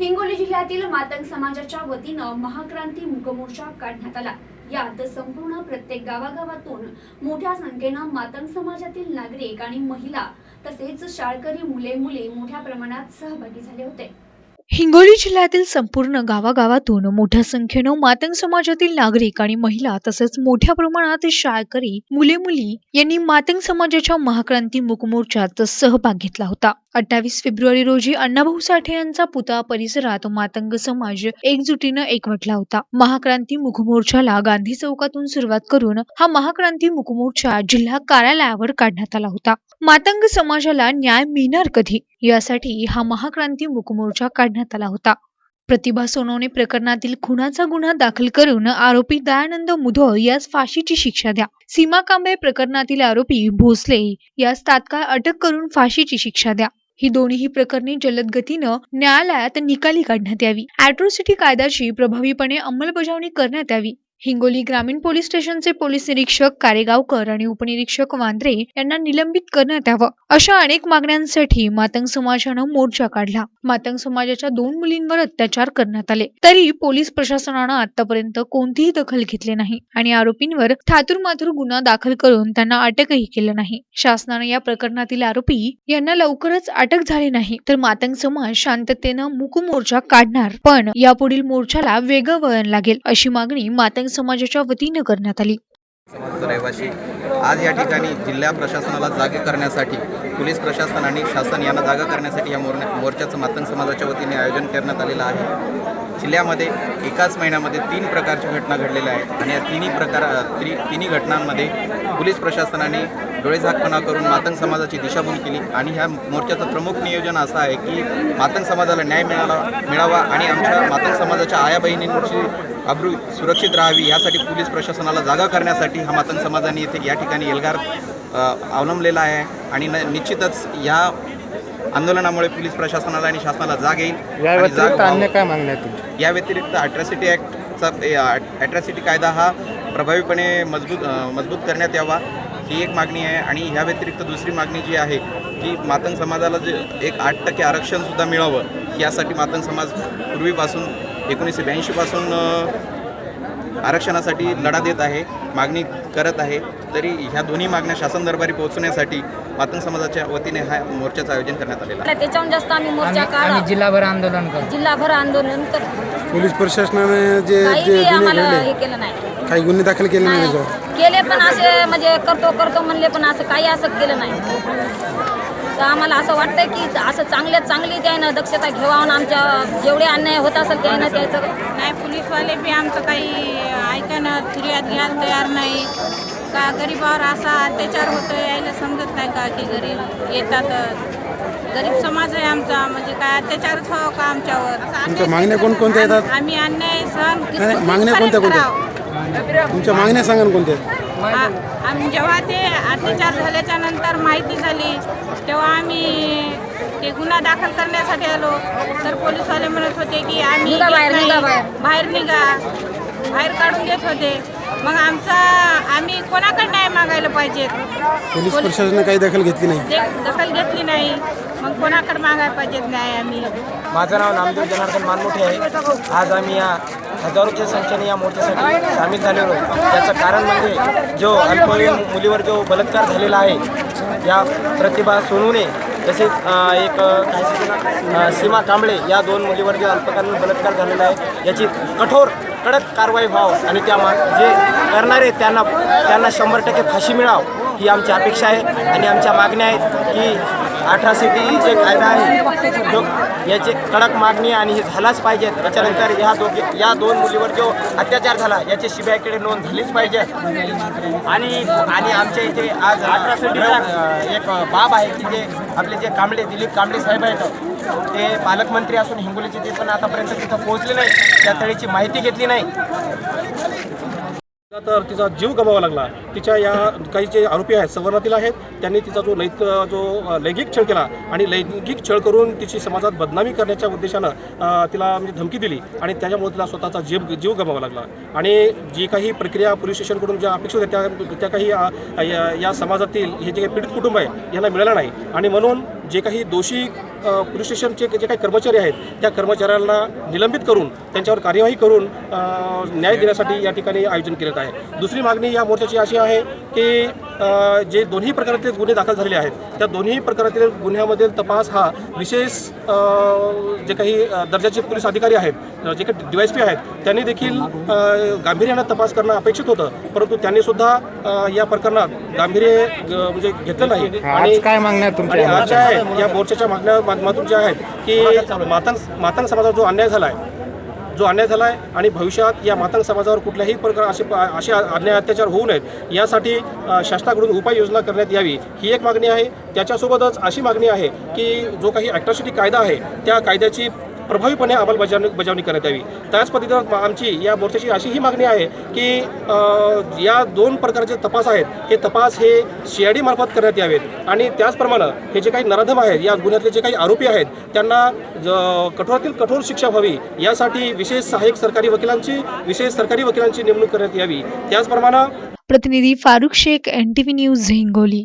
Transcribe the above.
हिंगोली जिल्ह्यातील मातंग समाजाच्या वतीनं महाक्रांती मुकमोर्चा काढण्यात आला. यात संपूर्ण प्रत्येक गावागावातून मोठ्या संख्येनं मातंग समाजातील नागरिक आणि महिला तसेच शाळकरी मुले मुले मोठ्या प्रमाणात सहभागी झाले होते. हिंगोली जिल्ह्यातील संपूर्ण गावागावातून मोठ्या संख्येनं मातंग समाजातील नागरिक आणि महिला तसेच मोठ्या प्रमाणात शाळकरी मुले मुली यांनी मातंग समाजाच्या महाक्रांती मुकमोर्चात सहभाग घेतला होता. अठ्ठावीस फेब्रुवारी रोजी अण्णाभाऊ साठे यांचा पुतळा परिसरात मातंग समाज एकजुटीनं एकवटला होता. महाक्रांती मुखमोर्चाला गांधी चौकातून सुरुवात करून हा महाक्रांती मुखमोर्चा जिल्हा कार्यालयावर काढण्यात आला होता. मातंग समाजाला न्याय मिळणार कधी? यासाठी हा महाक्रांती मुखमोर्चा काढण्यात आला होता. प्रतिभा सोनवणे प्रकरणातील खुनाचा गुन्हा दाखल करून आरोपी दयानंद मुधोळ यास फाशीची शिक्षा द्या. सीमा कांबळे प्रकरणातील आरोपी भोसले यास तात्काळ अटक करून फाशीची शिक्षा द्या. ही दोन्ही प्रकरणे जलद गतीनं न्यायालयात निकाली काढण्यात यावी. अॅट्रॉसिटी कायद्याची प्रभावीपणे अंमलबजावणी करण्यात यावी. हिंगोली ग्रामीण पोलीस स्टेशनचे पोलीस निरीक्षक कारेगावकर आणि उपनिरीक्षक वांद्रे यांना निलंबित करण्यात यावं अशा अनेक मागण्यांसाठी मातंग समाजानं मोर्चा काढला. मातंग समाजाच्या दोन मुलींवर अत्याचार करण्यात आले. तरी पोलीस प्रशासनानं आतापर्यंत कोणतीही दखल घेतली नाही आणि आरोपींवर ठातूर मातूर गुन्हा दाखल करून त्यांना अटकही केलं नाही. शासनानं या प्रकरणातील आरोपी यांना लवकरच अटक झाली नाही तर मातंग समाज शांततेनं मुक मोर्चा काढणार. पण यापुढील मोर्चाला वेगळं वळण लागेल अशी मागणी मातंग समाजाच्या वतीनं करण्यात आली. समाजाचा रहिवासी आज या ठिकाणी जिल्हा प्रशासनाला जागे करण्यासाठी पोलीस प्रशासन आणि शासन यांना जागा करण्यासाठी या मोर मोर्चाचं मातंग समाजाच्या वतीने आयोजन करण्यात आलेलं आहे. जिल्ह्यामध्ये एकाच महिन्यामध्ये तीन प्रकारच्या घटना घडलेल्या आहेत आणि या तिन्ही प्रकार ति तिन्ही घटनांमध्ये पोलीस प्रशासनाने डोळेझाकपणा करून मातंग समाजाची दिशाभूल केली आणि ह्या मोर्चाचं प्रमुख नियोजन असं आहे की मातंग समाजाला न्याय मिळाला मिळावा आणि आमच्या मातंग समाजाच्या आया बहिणींची अब्रू सुरक्षित राहावी यासाठी पोलीस प्रशासनाला जागा करण्यासाठी हा मातंग समाजाने येथे या ठिकाणी एल्गार अवलंबलेला आहे. आणि न निश्चितच या आंदोलनामुळे पोलीस प्रशासनाला आणि शासनाला जाग येईल या व्यतिरिक्त अट्रॅसिटी ॲक्टचा अट्रॅसिटी कायदा हा प्रभावीपणे मजबूत मजबूत करण्यात यावा ही एक मागणी आहे. आणि ह्या व्यतिरिक्त दुसरी मागणी जी आहे की मातंग समाजाला जे एक आठ टक्के आरक्षणसुद्धा मिळावं यासाठी मातंग समाज पूर्वीपासून एकोणीसशे ब्याऐंशीपासून आरक्षणासाठी लढा देत आहे मागणी करत आहे तरी ह्या दोन्ही मागण्या शासन दरबारी पोहोचण्यासाठी मातंग समाजाच्या वतीने हा मोर्चाचं आयोजन करण्यात आलेलं आहे. त्याच्याहून जास्त आम्ही मोर्चा आम्ही काढा. जिल्हाभर आंदोलन करतो. जिल्हाभर आंदोलन करतो. पोलीस प्रशासनाने जे काही आम्हाला हे केलं नाही. काही गुन्हे दाखल केले नाही नाही. त्याच्यावर? केले पण असे म्हणजे करतो करतो म्हणले पण असं काही असं केलं नाही तर आम्हाला असं वाटतं की असं चांगल्यात चांगली त्यानं दक्षता घ्यावं आमच्या जेवढे अन्याय होत असेल त्यानं त्याचं नाही पोलीसवाले बी आमचं काही ऐकणं फिर्याद घ्यायला तयार नाही का गरीबावर असा अत्याचार होतो यायला समजत नाही का की गरीब येतात गरीब समाज आहे आमचा म्हणजे काय अत्याचारच व्हावं का आमच्यावर तुमच्या मागण्या कोणकोणत्या येतात? आम- आम्ही अन्याय सहन नाही, नाही, मागण्या कोणत्या कोणत्या? करावं. तुमच्या मागण्या सांगा ना कोणत्या आ- आम्ही जेव्हा ते अत्याचार झाल्याच्यानंतर माहिती झाली तेव्हा आम्ही ते गुन्हा दाखल करण्यासाठी आलो तर पोलीसवाले म्हणत होते की आम्ही निघा बाहेर, घेत निघा नाही. बाहेर. बाहेर निघा बाहेर काढून देत होते मग आमचा आम्ही कोणाकडे न्याय मागायला पाहिजेत पोलीस प्रशासनाने काही दखल घेतली नाही. दखल घेतली नाही. मग कोणाकडे मागायला पाहिजेत न्याय आम्ही? माझं नाव नामदेव जनार्दन मानमोठे आहे. आज आम्ही या हजारोच्या संख्येने या मोर्चासाठी सामील झालेलो त्याचं कारण म्हणजे जो अल्पवयीन मुलीवर जो बलात्कार झालेला आहे या प्रतिभा सोनूने तसेच एक सीमा कांबळे या दोन मुलीवर जो अल्पकालीन बलात्कार झालेला आहे याची कठोर कडक कारवाई व्हावं आणि त्या मा जे करणारे त्यांना त्यांना शंभर टक्के फाशी मिळावं ही आमची अपेक्षा आहे आणि आमच्या मागण्या आहेत की अठरासिटी जे कायदा आहे. जो याची कडक मागणी आणि हे झालाच पाहिजे. त्याच्यानंतर ह्या दोघे या दोन मुलीवर जो अत्याचार झाला याची सीबीआयकडे नोंद झालीच पाहिजे. आणि आणि आमच्या इथे आज अठरासिटी एक बाब आहे की जे आपले जे कांबळे दिलीप कांबळे साहेब आहेत ते पालकमंत्री असून हिंगोलीचे ते पण आतापर्यंत तिथं पोहोचले नाही त्या तळीची माहिती घेतली नाही. तर तिचा जीव गमावा लागला. तिच्या या काही जे आरोपी आहेत सवर्णातील आहेत त्यांनी तिचा जो लैंग जो लैंगिक छळ केला आणि लैंगिक छळ करून तिची समाजात बदनामी करण्याच्या उद्देशानं तिला म्हणजे धमकी दिली आणि त्याच्यामुळे तिला स्वतःचा जीव जीव गमावा लागला. आणि जी काही प्रक्रिया पोलीस स्टेशनकडून ज्या अपेक्षित होत्या त्या त्या काही या- या समाजातील हे जे काही पीडित कुटुंब आहे यांना मिळालं नाही. आणि म्हणून जे काही दोषी पोलीस स्टेशनचे जे काही कर्मचारी आहेत त्या कर्मचाऱ्यांना निलंबित करून त्यांच्यावर कार्यवाही करून न्याय देण्यासाठी या ठिकाणी आयोजन केलेलं आहे. दुसरी मागणी या मोर्चाची अशी आहे की जे दोन्ही प्रकारातले गुन्हे दाखल झालेले आहेत त्या दोन्ही प्रकारातील गुन्ह्यामधील तपास हा विशेष जे काही दर्जाचे पोलीस अधिकारी आहेत जे काही डी वाय पी आहेत त्यांनी देखील गांभीर्यानं तपास करणं अपेक्षित होतं. परंतु त्यांनी सुद्धा या प्रकरणात गांभीर्य म्हणजे घेतलं नाही. आज काय मागण्या आणि तुमच्या या मोर्चाच्या मागण्या माध्यमातून जे आहेत की मातंग मातंग समाजावर जो अन्याय झाला आहे जो अन्याय झाला आहे आणि भविष्यात या मातंग समाजावर कुठल्याही प्रकार असे असे अन्याय अत्याचार होऊ नयेत यासाठी शासनाकडून उपाययोजना करण्यात यावी ही एक मागणी आहे. त्याच्यासोबतच अशी मागणी आहे की जो काही ॲट्रॉसिटी कायदा आहे त्या कायद्याची प्रभावीपणे अंमलबजावणी बजावणी करण्यात यावी. त्याच पद्धतीनं आमची या मोर्चाची अशी ही मागणी आहे की या दोन प्रकारचे तपास आहेत. हे तपास हे सी आय डीमार्फत करण्यात यावेत. आणि त्याचप्रमाणे हे जे काही नराधम आहेत या गुन्ह्यातले जे काही आरोपी आहेत त्यांना कठोरातील कठोर शिक्षा व्हावी. यासाठी विशेष सहाय्यक सरकारी वकिलांची विशेष सरकारी वकिलांची नेमणूक करण्यात यावी. त्याचप्रमाणे प्रतिनिधी Farukh Shaikh N T V news Hingoli.